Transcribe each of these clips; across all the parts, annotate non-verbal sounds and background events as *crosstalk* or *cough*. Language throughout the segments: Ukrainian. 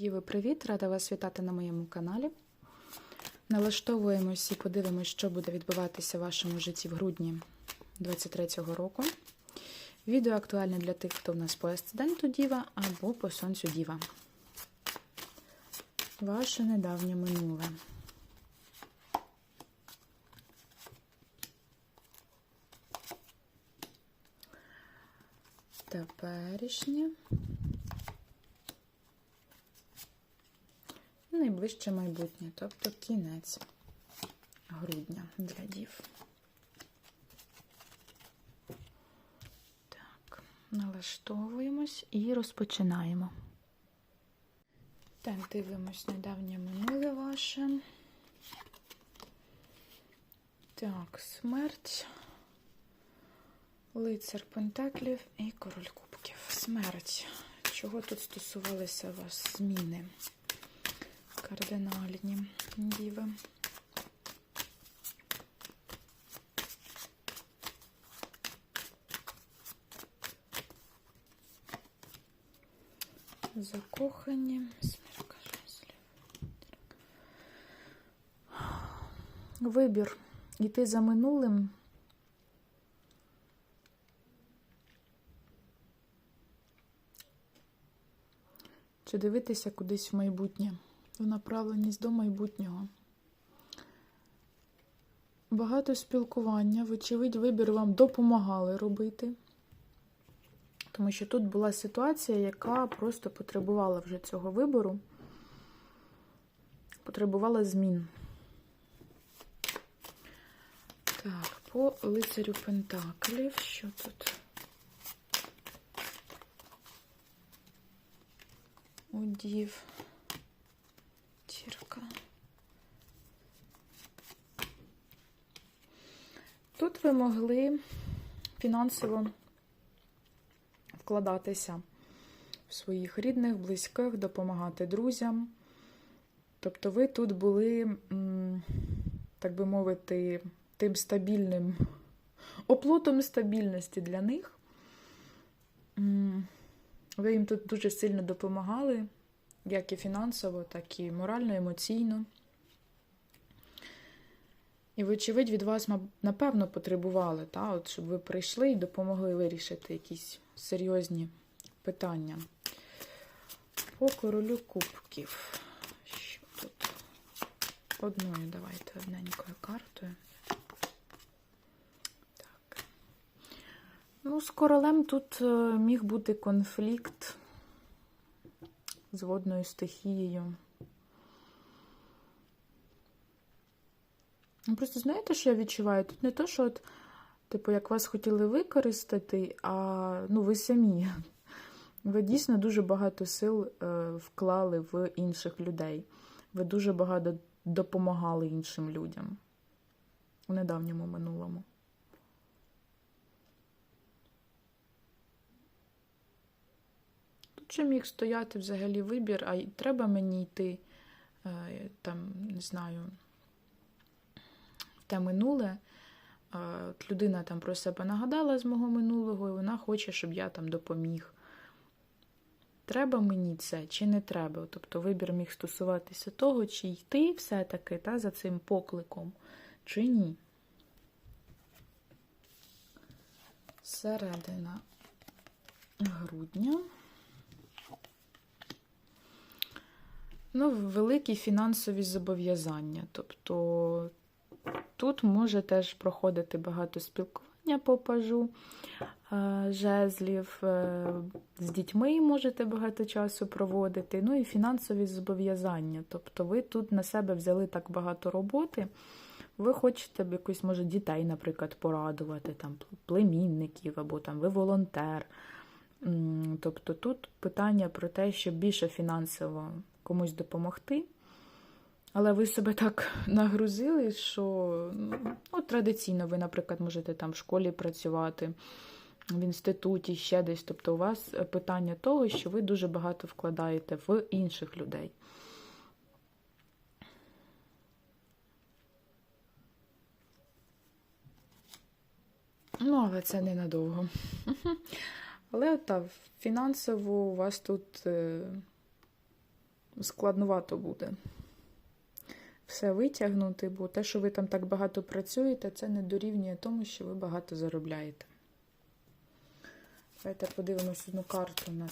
Діви, привіт! Рада вас вітати на моєму каналі. Налаштовуємось і подивимось, що буде відбуватися в вашому житті в грудні 2023 року. Відео актуальне для тих, хто в нас по асценденту Діва або по сонцю Діва. Ваше недавнє минуле. Теперішнє. Найближче майбутнє, тобто кінець грудня для дів. Так, налаштовуємось і розпочинаємо. Так, дивимось недавнє минуле ваше. Так, смерть, лицар Пентаклів і король кубків. Смерть. Чого тут стосувалися вас зміни? Кардинальні діви. Закохані. Смірка. Вибір. Йти за минулим. Чи дивитися кудись в майбутнє? В направленість до майбутнього. Багато спілкування, вочевидь, вибір вам допомагали робити. Тому що тут була ситуація, яка просто потребувала вже цього вибору, потребувала змін. Так, по лицарю Пентаклів, що тут? Удів. Четвірка. Тут ви могли фінансово вкладатися в своїх рідних, близьких, допомагати друзям. Тобто ви тут були, так би мовити, тим стабільним оплотом стабільності для них. Ви їм тут дуже сильно допомагали як і фінансово, так і морально, емоційно. І, вочевидь, від вас, напевно, потребували, та, от, щоб ви прийшли і допомогли вирішити якісь серйозні питання. По королю кубків. Що тут? Одною давайте одненькою картою. Так. Ну, з королем тут е, міг бути конфлікт з водною стихією. Ну, просто знаєте, що я відчуваю? Тут не то, що, от, типу, як вас хотіли використати, а ну, ви самі. Ви дійсно дуже багато сил е, вклали в інших людей. Ви дуже багато допомагали іншим людям у недавньому минулому. Чи міг стояти взагалі вибір, а треба мені йти, е, там, не знаю, в те минуле. От Людина там про себе нагадала з мого минулого, і вона хоче, щоб я там допоміг. Треба мені це чи не треба? Тобто вибір міг стосуватися того, чи йти все-таки та, за цим покликом, чи ні. Середина грудня. Ну, великі фінансові зобов'язання. Тобто тут може теж проходити багато спілкування по пажу е, жезлів, е, з дітьми можете багато часу проводити. Ну і фінансові зобов'язання. Тобто ви тут на себе взяли так багато роботи. Ви хочете б якось, може, дітей, наприклад, порадувати, там, племінників, або там ви волонтер. Тобто тут питання про те, щоб більше фінансово комусь допомогти. Але ви себе так *laughs* нагрузили, що ну, традиційно ви, наприклад, можете там в школі працювати, в інституті, ще десь. Тобто у вас питання того, що ви дуже багато вкладаєте в інших людей. Ну, але це ненадовго. *laughs* Але та, фінансово у вас тут е, складнувато буде все витягнути, бо те, що ви там так багато працюєте, це не дорівнює тому, що ви багато заробляєте. Давайте подивимось одну карту на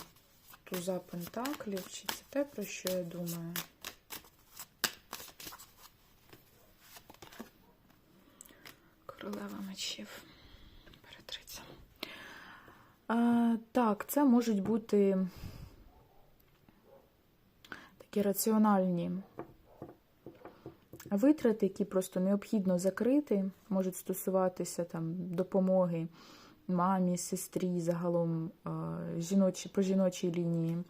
туза Пентаклів. Чи це те, про що я думаю? Королева мечів. Перетриця. Так, це можуть бути такі раціональні витрати, які просто необхідно закрити, можуть стосуватися там допомоги мамі, сестрі, загалом жіночі, по жіночій лінії.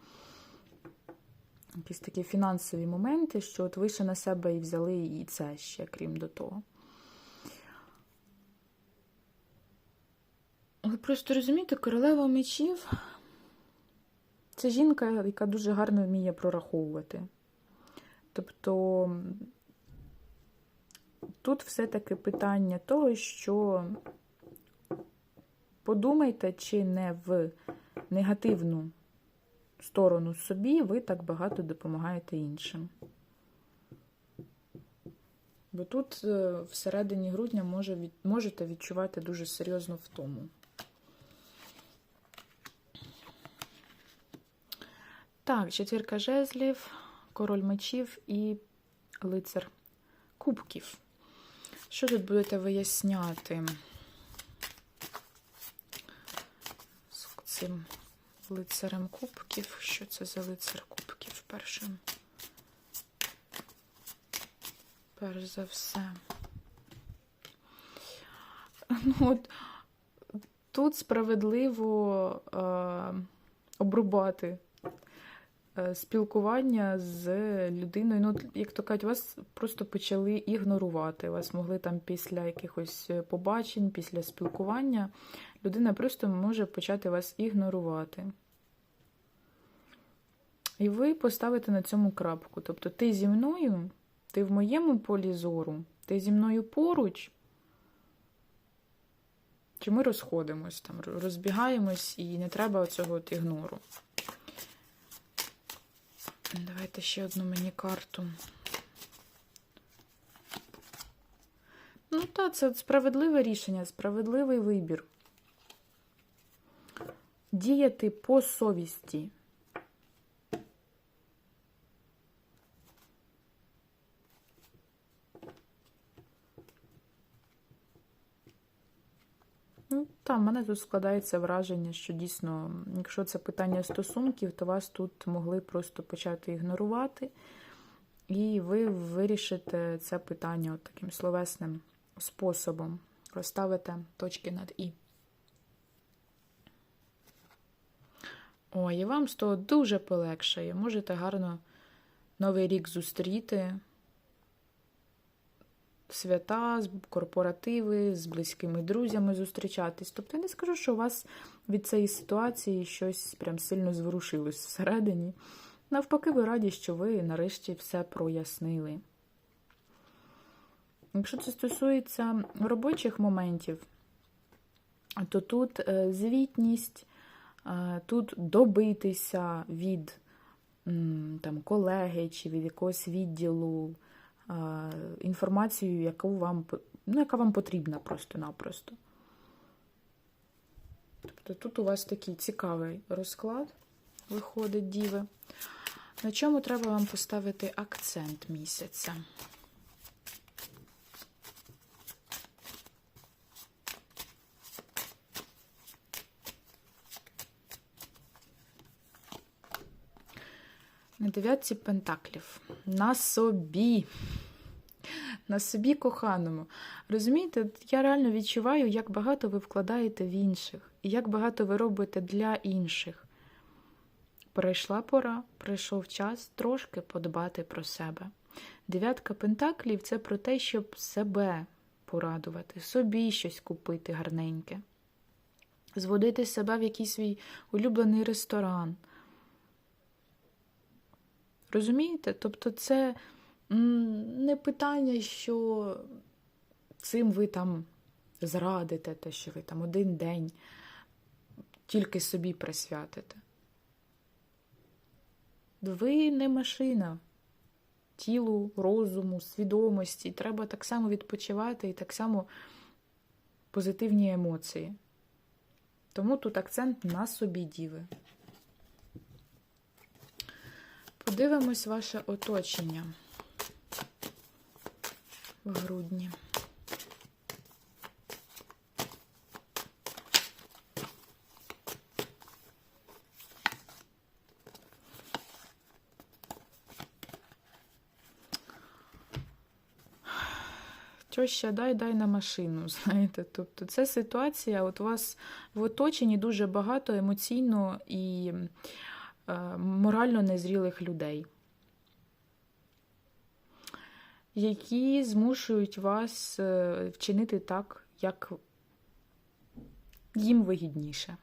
Якісь такі фінансові моменти, що от ви ще на себе і взяли і це ще, крім до того. Ви просто розумієте, королева мечів це жінка, яка дуже гарно вміє прораховувати. Тобто тут все-таки питання того, що подумайте, чи не в негативну сторону собі ви так багато допомагаєте іншим. Бо тут е, всередині грудня може, можете відчувати дуже серйозну втому. Так, четвірка жезлів, король мечів і лицар кубків. Що тут будете виясняти з цим лицарем кубків? Що це за лицар кубків першим? Перш за все. Ну, от, Тут справедливо е, обрубати спілкування з людиною. Ну, як то кажуть, вас просто почали ігнорувати. Вас могли там після якихось побачень, після спілкування, людина просто може почати вас ігнорувати. І ви поставите на цьому крапку. Тобто, ти зі мною, ти в моєму полі зору, ти зі мною поруч. Чи ми розходимось, там, розбігаємось і не треба оцього от ігнору. Давайте ще одну мені карту. Ну, так, це справедливе рішення, справедливий вибір. Діяти по совісті. Ну, Та, в мене тут складається враження, що дійсно, якщо це питання стосунків, то вас тут могли просто почати ігнорувати, і ви вирішите це питання от таким словесним способом. Розставите точки над І. Ой, і вам з того дуже полегшає. Можете гарно новий рік зустріти свята, корпоративи, з близькими друзями зустрічатись. Тобто я не скажу, що у вас від цієї ситуації щось прям сильно зворушилось всередині. Навпаки, ви раді, що ви нарешті все прояснили. Якщо це стосується робочих моментів, то тут е, звітність, е, тут добитися від там, колеги чи від якогось відділу інформацію, яку вам, ну, яка вам потрібна просто-напросто. Тобто тут у вас такий цікавий розклад виходить, діви. На чому треба вам поставити акцент місяця? На дев'ятці пентаклів. На собі. На собі коханому. Розумієте, я реально відчуваю, як багато ви вкладаєте в інших, і як багато ви робите для інших. Прийшла пора, прийшов час трошки подбати про себе. Дев'ятка пентаклів це про те, щоб себе порадувати, собі щось купити гарненьке, зводити себе в якийсь свій улюблений ресторан. Розумієте? Тобто це не питання, що цим ви там зрадите, те, що ви там один день тільки собі присвятите. Ви не машина. Тілу, розуму, свідомості. Треба так само відпочивати і так само позитивні емоції. Тому тут акцент на собі діви. Подивимось ваше оточення в грудні. Тьоща, дай дай на машину, *laughs* знаєте. Тобто це ситуація, от у вас в оточенні дуже багато емоційно і морально незрілих людей, які змушують вас е, вчинити так, як їм вигідніше.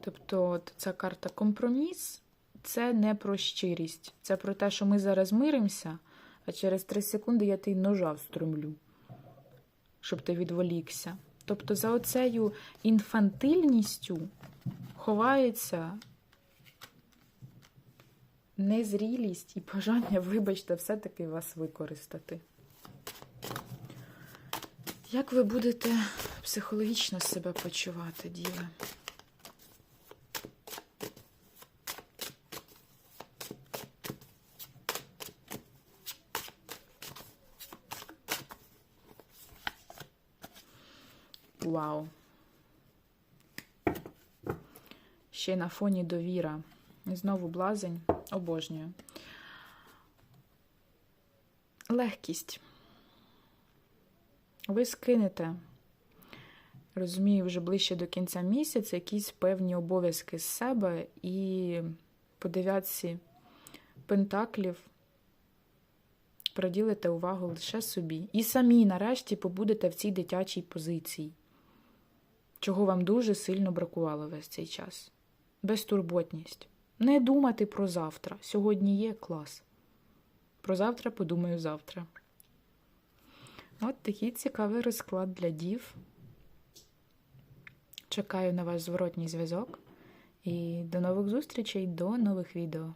Тобто, ця карта компроміс це не про щирість, це про те, що ми зараз миримося, а через три секунди я ти ножа встромлю, щоб ти відволікся. Тобто за оцею інфантильністю ховається незрілість і бажання, вибачте, все-таки вас використати. Як ви будете психологічно себе почувати, діви? Вау. Ще на фоні довіра. І знову блазень. Обожнюю. Легкість. Ви скинете, розумію, вже ближче до кінця місяця якісь певні обов'язки з себе і по дев'ятці пентаклів приділите увагу лише собі. І самі, нарешті, побудете в цій дитячій позиції, чого вам дуже сильно бракувало весь цей час. Безтурботність. Не думати про завтра. Сьогодні є клас. Про завтра подумаю завтра. От такий цікавий розклад для дів. Чекаю на ваш зворотній зв'язок. І до нових зустрічей, до нових відео.